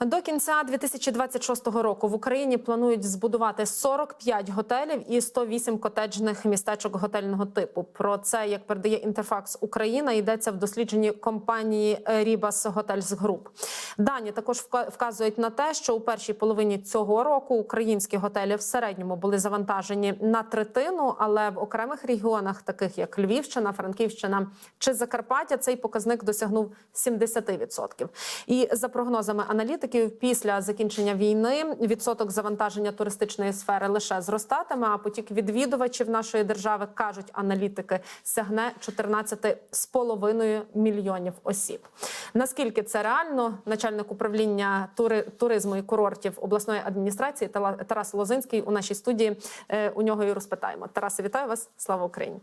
До кінця 2026 року в Україні планують збудувати 45 готелів і 108 котеджних містечок готельного типу. Про це як передає Інтерфакс Україна. Йдеться в дослідженні компанії Рібас Готельс Груп. Дані також вказують на те, що у першій половині цього року українські готелі в середньому були завантажені на третину, але в окремих регіонах, таких як Львівщина, Франківщина чи Закарпаття, цей показник досягнув 70%. І за прогнозами аналітиків, після закінчення війни відсоток завантаження туристичної сфери лише зростатиме. А потік відвідувачів нашої держави кажуть аналітики сягне 14,5 мільйонів осіб. Наскільки це реально? Начальник управління тури, туризму і курортів обласної адміністрації Тарас Лозинський у нашій студії. Е, У нього і розпитаємо. Тарасе, вітаю вас! Слава Україні!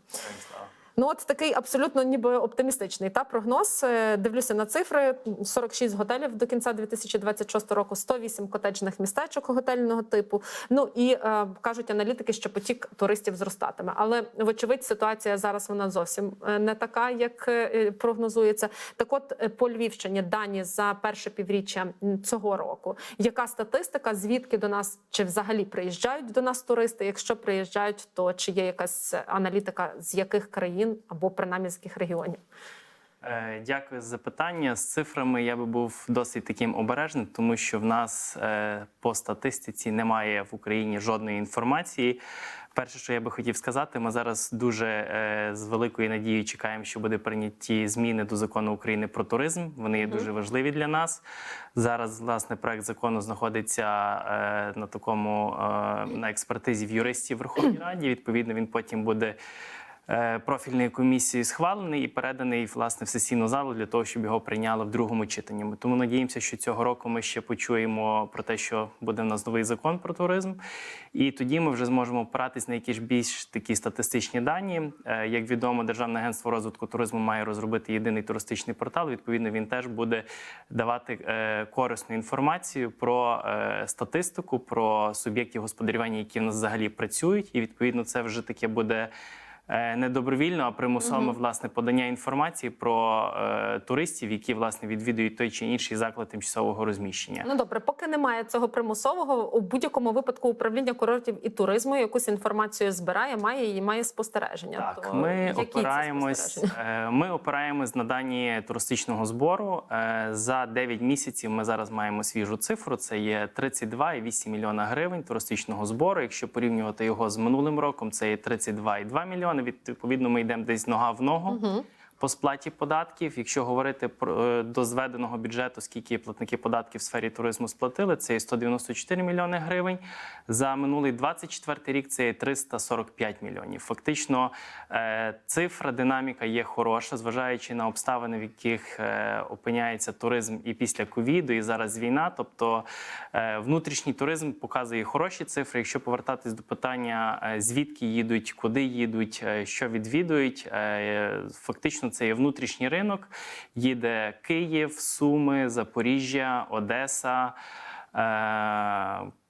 Ну, от такий абсолютно ніби оптимістичний та прогноз. Е, Дивлюся на цифри: 46 готелів до кінця 2026 року, 108 котеджних містечок готельного типу. Ну і е, кажуть аналітики, що потік туристів зростатиме. Але вочевидь, ситуація зараз вона зовсім е, не така, як е, прогнозується. Так, от по Львівщині дані за перше півріччя цього року. Яка статистика? Звідки до нас чи взагалі приїжджають до нас туристи? Якщо приїжджають, то чи є якась аналітика з яких країн або принаймні з яких регіонів? Е, Дякую за запитання. З цифрами я би був досить таким обережним, тому що в нас е, по статистиці немає в Україні жодної інформації. Перше, що я би хотів сказати, ми зараз дуже е, з великою надією чекаємо, що буде прийняті зміни до закону України про туризм. Вони є дуже важливі для нас. Зараз власне проект закону знаходиться на такому на експертизі в юристів Верховній Раді. Відповідно, він потім буде е, профільною комісією схвалений і переданий власне в сесійну залу для того, щоб його прийняли в другому читанні. Тому надіємося, що цього року ми ще почуємо про те, що буде в нас новий закон про туризм, і тоді ми вже зможемо опиратись на якісь більш такі статистичні дані. Е, Як відомо, Державне агентство розвитку туризму має розробити єдиний туристичний портал. Відповідно, він теж буде давати е, корисну інформацію про статистику, про суб'єктів господарювання, які в нас взагалі працюють, і відповідно це вже таке буде. Е, Не добровільно, а примусове власне подання інформації про е, туристів, які власне відвідують той чи інший заклад тимчасового розміщення. Ну добре, поки немає цього примусового, у будь-якому випадку управління курортів і туризму якусь інформацію збирає, має і має спостереження. Так, То ми опираємось. е, Ми опираємось на дані туристичного збору. Е, За 9 місяців ми зараз маємо свіжу цифру. Це є 32,8 мільйона гривень туристичного збору. Якщо порівнювати його з минулим роком, це є 32,2 мільйони. Відповідно, ми йдемо десь нога в ногу. По сплаті податків, якщо говорити про е, до зведеного бюджету, скільки платники податків в сфері туризму сплатили, це є 194 мільйони гривень. За минулий 24 рік це 345 мільйонів. Фактично, е, цифра, динаміка є хороша, зважаючи на обставини, в яких е, опиняється туризм і після ковіду, і зараз війна. Тобто внутрішній туризм показує хороші цифри. Якщо повертатись до питання, звідки їдуть, куди їдуть, що відвідують, фактично це є внутрішній ринок. Їде Київ, Суми, Запоріжжя, Одеса. е,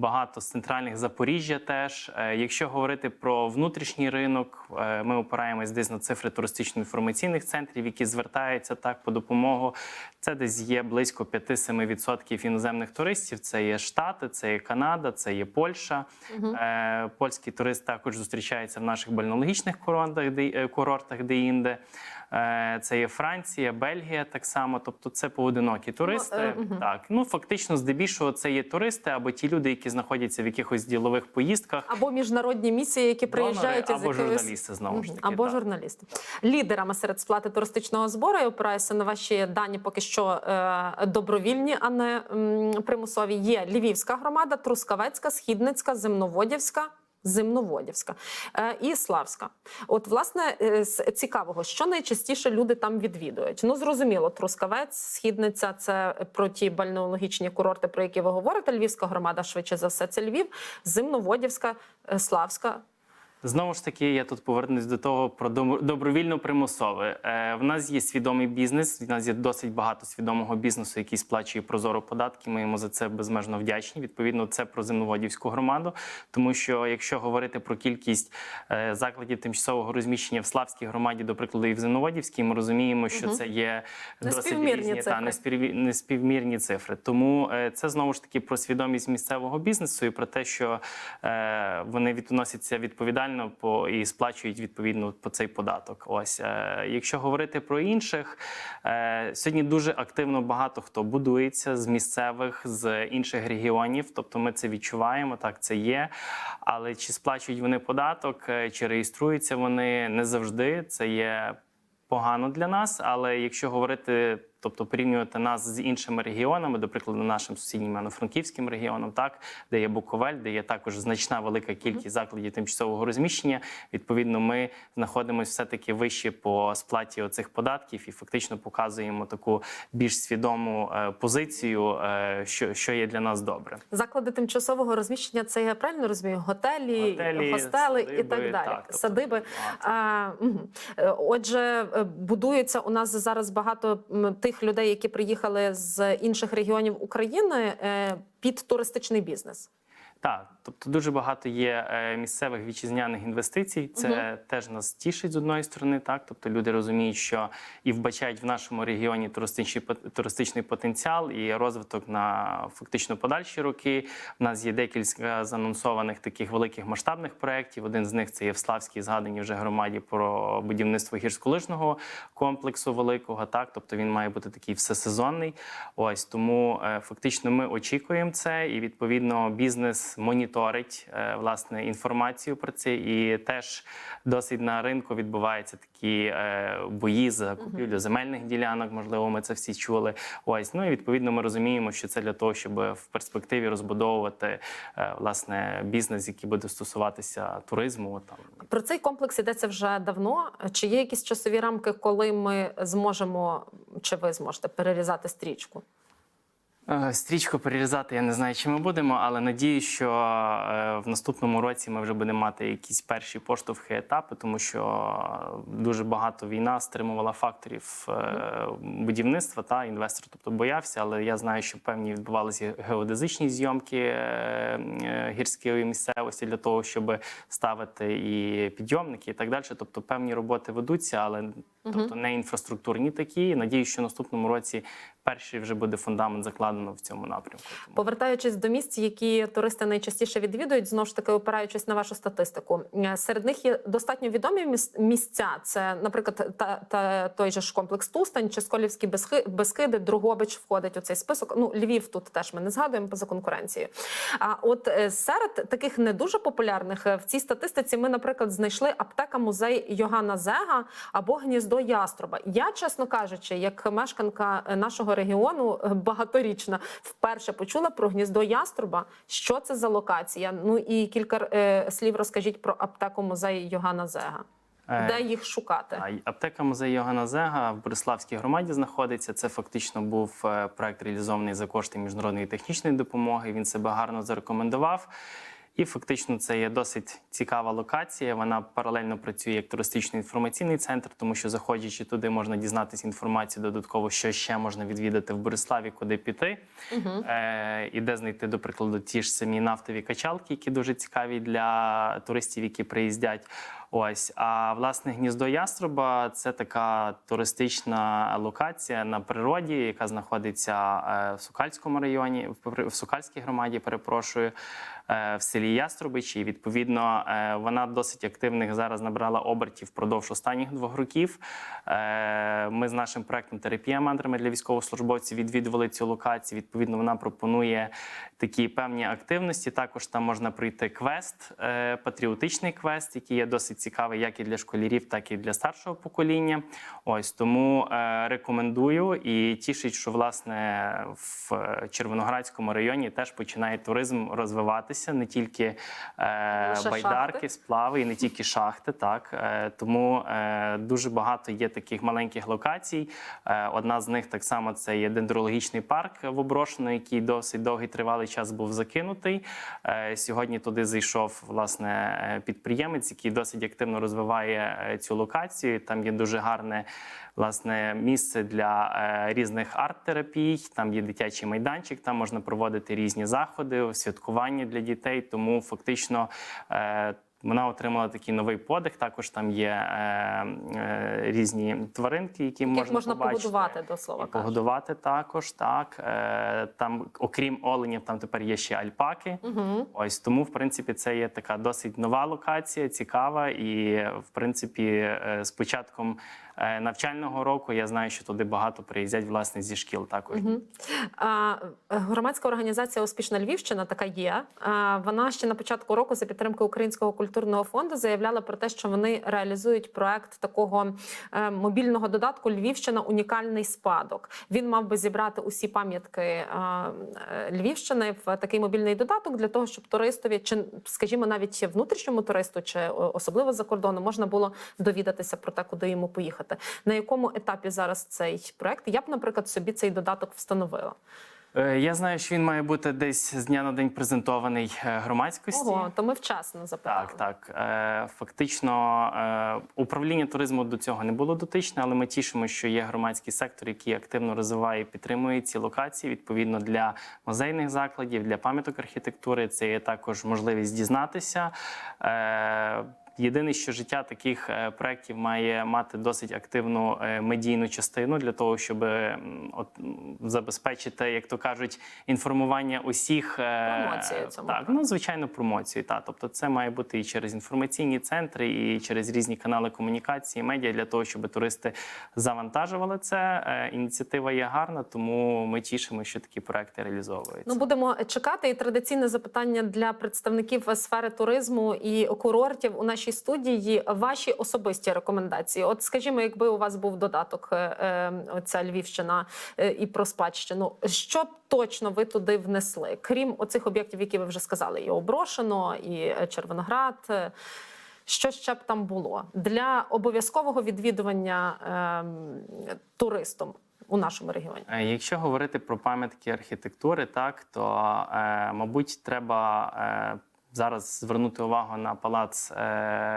Багато з центральних Запоріжжя теж. Е, Якщо говорити про внутрішній ринок, е, ми опираємось десь на цифри туристично-інформаційних центрів, які звертаються так по допомогу. Це десь є близько 5-7% іноземних туристів. Це є Штати, це є Канада, це є Польща. Е, Польський турист також зустрічається в наших бальнологічних курортах, де, курортах де-інде. Е, Це є Франція, Бельгія так само. Тобто це поодинокі туристи. е, мгм. Так, ну фактично, здебільшого, це є туристи або ті люди, які знаходяться в якихось ділових поїздках. Або міжнародні місії, які приїжджають Донори, із або якоюсь- журналісти знову ж таки. або так. журналісти. Лідерами серед сплати туристичного збору я опираюся на ваші дані, поки що е, добровільні, а не примусові. Є Львівська громада, Трускавецька, Східницька, Земноводівська. Зимноводівська е, і Славська. От, власне, е, цікавого, що найчастіше люди там відвідують. Ну, зрозуміло, Трускавець, Східниця це про ті бальнеологічні курорти, про які ви говорите. Львівська громада, швидше за все, це Львів, Зимноводівська, е, Славська. Знову ж таки, я тут повернусь до того про добровільно примусове. Е, в нас є свідомий бізнес. В нас є досить багато свідомого бізнесу, який сплачує прозоро податки. Ми йому за це безмежно вдячні. Відповідно, це про земноводівську громаду. Тому що якщо говорити про кількість е, закладів тимчасового розміщення в Славській громаді, до прикладу, і в Земноводівській, ми розуміємо, що це є досить різні цифри. та неспівмірні неспівмірні цифри. Тому е, це знову ж таки про свідомість місцевого бізнесу і про те, що е, вони відносяться відповідально по і сплачують відповідно по цей податок. Ось е, якщо говорити про інших, е, сьогодні дуже активно багато хто будується з місцевих з інших регіонів. Тобто ми це відчуваємо, так це є. Але чи сплачують вони податок, е, чи реєструються вони не завжди. Це є погано для нас, але якщо говорити, тобто порівнювати нас з іншими регіонами, до прикладу, нашим сусіднім Івано-Франківським регіоном, так де є Буковель, де є також значна велика кількість закладів тимчасового розміщення. Відповідно, ми знаходимося все таки вище по сплаті оцих податків і фактично показуємо таку більш свідому е, позицію, е, що, що є для нас добре. Заклади тимчасового розміщення це я правильно розумію? Готелі, Готелі, гостели і так далі. так, тобто Садиби. А, мгм. Е, Отже, будується у нас зараз багато м, тих людей, які приїхали з інших регіонів України е, під туристичний бізнес. Так, тобто дуже багато є е, місцевих вітчизняних інвестицій. Це теж нас тішить з одної сторони, так тобто люди розуміють, що і вбачають в нашому регіоні туристичний туристичний потенціал і розвиток на фактично подальші роки. У нас є декілька заанонсованих таких великих масштабних проєктів. Один з них це є в Славській згаданій вже громаді про будівництво гірськолижного комплексу великого. Так, тобто він має бути такий всесезонний. Ось тому е, фактично ми очікуємо це, і відповідно бізнес моніторить е, власне інформацію про це. І теж досить на ринку відбуваються такі е, бої за купівлю земельних ділянок. Можливо, ми це всі чули. Ось ну і відповідно ми розуміємо, що це для того, щоб в перспективі розбудовувати е, власне бізнес, який буде стосуватися туризму. Там Про цей комплекс йдеться вже давно. Чи є якісь часові рамки, коли ми зможемо, чи ви зможете перерізати стрічку? Е, Стрічку перерізати я не знаю, чи ми будемо, але надію, що е, в наступному році ми вже будемо мати якісь перші поштовхи етапи, тому що дуже багато війна стримувала факторів е, будівництва та інвестор, тобто боявся. Але я знаю, що певні відбувалися геодезичні зйомки е, е, гірської місцевості для того, щоб ставити і підйомники, і так далі. Тобто певні роботи ведуться, але тобто не інфраструктурні такі. Надію, що в наступному році перший вже буде фундамент закладено в цьому напрямку. Повертаючись до місць, які туристи найчастіше відвідують, знову ж таки опираючись на вашу статистику, е, серед них є достатньо відомі місця. Це, наприклад, та, та той же ж комплекс Тустань чи Сколівські Безкиди, Другобич входить у цей список. Ну, Львів тут теж ми не згадуємо поза конкуренцією. А от е, серед таких не дуже популярних е, в цій статистиці ми, наприклад, знайшли аптека музей Йогана Зега або гніздо Яструба. Я, чесно кажучи, як мешканка нашого регіону е, багаторічна, вперше почула про гніздо Яструба. Що це за локація? Ну і кілька е, слів розкажіть про аптеку музей Йогана Зега. Е, Де їх шукати? Аптека музей Йогана Зега в Бориславській громаді знаходиться. Це фактично був е, проект реалізований за кошти міжнародної технічної допомоги. Він себе гарно зарекомендував. І фактично це є досить цікава локація. Вона паралельно працює як туристично-інформаційний центр, тому що заходячи туди, можна дізнатися інформацію додатково, що ще можна відвідати в Бориславі, куди піти, е, і де знайти, до прикладу, ті ж самі нафтові качалки, які дуже цікаві для туристів, які приїздять. Ось а власне гніздо яструба це така туристична локація на природі, яка знаходиться е, в Сукальському районі, в- Сукальській громаді. Перепрошую, е, в селі Яструбичі. Відповідно, е, вона досить активних зараз набрала обертів впродовж останніх двох років. Ми з нашим проектом терапія мандрами для військовослужбовців відвідували цю локацію. Відповідно, вона пропонує такі певні активності. Також там можна пройти квест, патріотичний квест, який є досить досить цікавий як і для школярів, так і для старшого покоління. Ось тому е, рекомендую і тішить, що власне в е, Червоноградському районі теж починає туризм розвиватися, не тільки е, байдарки, шахти? сплави і не тільки шахти. Так е, тому е, дуже багато є таких маленьких локацій. Е, одна з них так само це є дендрологічний парк в Оброшено, який досить довгий тривалий час був закинутий. Е, сьогодні туди зайшов власне підприємець, який досить активно розвиває е, цю локацію. Там є дуже гарне власне місце для е, різних арт-терапій. Там є дитячий майданчик, там можна проводити різні заходи, святкування для дітей. Тому фактично. Вона отримала такий новий подих. Також там є е, е, різні тваринки, які Яких можна, можна побачити. погодувати до слова. І погодувати також, так. Е, там, окрім оленів, там тепер є ще альпаки. Угу. Ось тому, в принципі, це є така досить нова локація, цікава. І, в принципі, е, з початком навчального року я знаю, що туди багато приїздять власне зі шкіл також. Угу. А, е, громадська організація Успішна Львівщина така є. А, вона ще на початку року за підтримки Українського культурного фонду заявляла про те, що вони реалізують проект такого е, мобільного додатку Львівщина унікальний спадок. Він мав би зібрати усі пам'ятки е, е, Львівщини в такий мобільний додаток для того, щоб туристові, чи скажімо, навіть внутрішньому туристу, чи е, особливо за кордону, можна було довідатися про те, куди йому поїхати. На якому етапі зараз цей проект? Я б, наприклад, собі цей додаток встановила. Е, Я знаю, що він має бути десь з дня на день презентований е, громадськості. Ого, то ми вчасно запитали. Так, так. Е, Фактично, управління туризму до цього не було дотичне, але ми тішимо, що є громадський сектор, який активно розвиває і підтримує ці локації. Відповідно для музейних закладів, для пам'яток архітектури. Це є також можливість дізнатися. Єдине, що життя таких е, проєктів має мати досить активну е, медійну частину для того, щоб от, забезпечити, як то кажуть, інформування усіх е, Промоцію цьому так, ну звичайно, промоцію. Та тобто, це має бути і через інформаційні центри, і через різні канали комунікації, медіа для того, щоб туристи завантажували це. Ініціатива є гарна, тому ми тішимо, що такі проекти реалізовуються. Ну будемо чекати. І традиційне запитання для представників сфери туризму і курортів у нашій студії. Ваші особисті рекомендації. От, скажімо, якби у вас був додаток, е, е, оця Львівщина е, і про спадщину, що б точно ви туди внесли, крім оцих об'єктів, які ви вже сказали, і Оброшено, і е, Червоноград. е, Що ще б там було для обов'язкового відвідування ем, туристом у нашому регіоні? Е, Якщо говорити про пам'ятки архітектури, так то е, мабуть треба. Е, Зараз звернути увагу на палац е,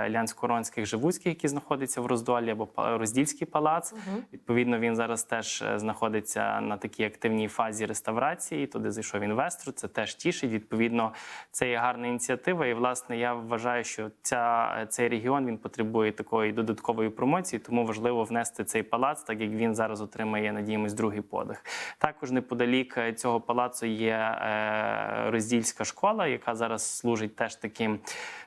Лянсько-Ронських Живуцьких, який знаходиться в Роздолі, або Роздільський палац. Мгм. Відповідно, він зараз теж е, знаходиться на такій активній фазі реставрації. Туди зайшов інвестор. Це теж тішить. Відповідно, це є гарна ініціатива. І власне я вважаю, що ця цей регіон він потребує такої додаткової промоції, тому важливо внести цей палац, так як він зараз отримає, надіємось, другий подих. Також неподалік е, цього палацу є е, роздільська школа, яка зараз служить теж таким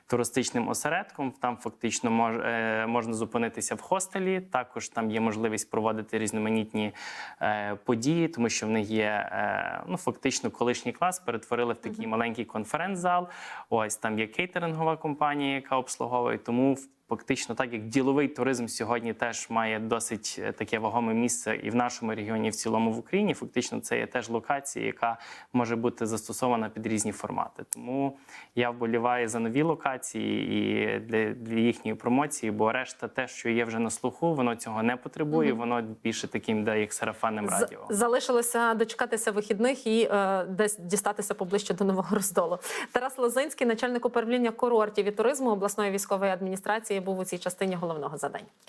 туристичним осередком. Там фактично мож, е, можна зупинитися в хостелі. Також там є можливість проводити різноманітні е, події, тому що в них є е, ну фактично колишній клас перетворили в такий маленький конференц-зал. Ось там є кейтерингова компанія, яка обслуговує. Тому Фактично, так як діловий туризм сьогодні теж має досить е, таке вагоме місце і в нашому регіоні, і в цілому в Україні. Фактично, це є теж локація, яка може бути застосована під різні формати. Тому я вболіваю за нові локації і для, для їхньої промоції, бо решта, те, що є вже на слуху, воно цього не потребує. Воно більше таким, де як сарафанним З- радіо. Залишилося дочекатися вихідних і е, десь дістатися поближче до нового роздолу. Тарас Лозинський, начальник управління курортів і туризму обласної військової адміністрації, був у цій частині головного задання.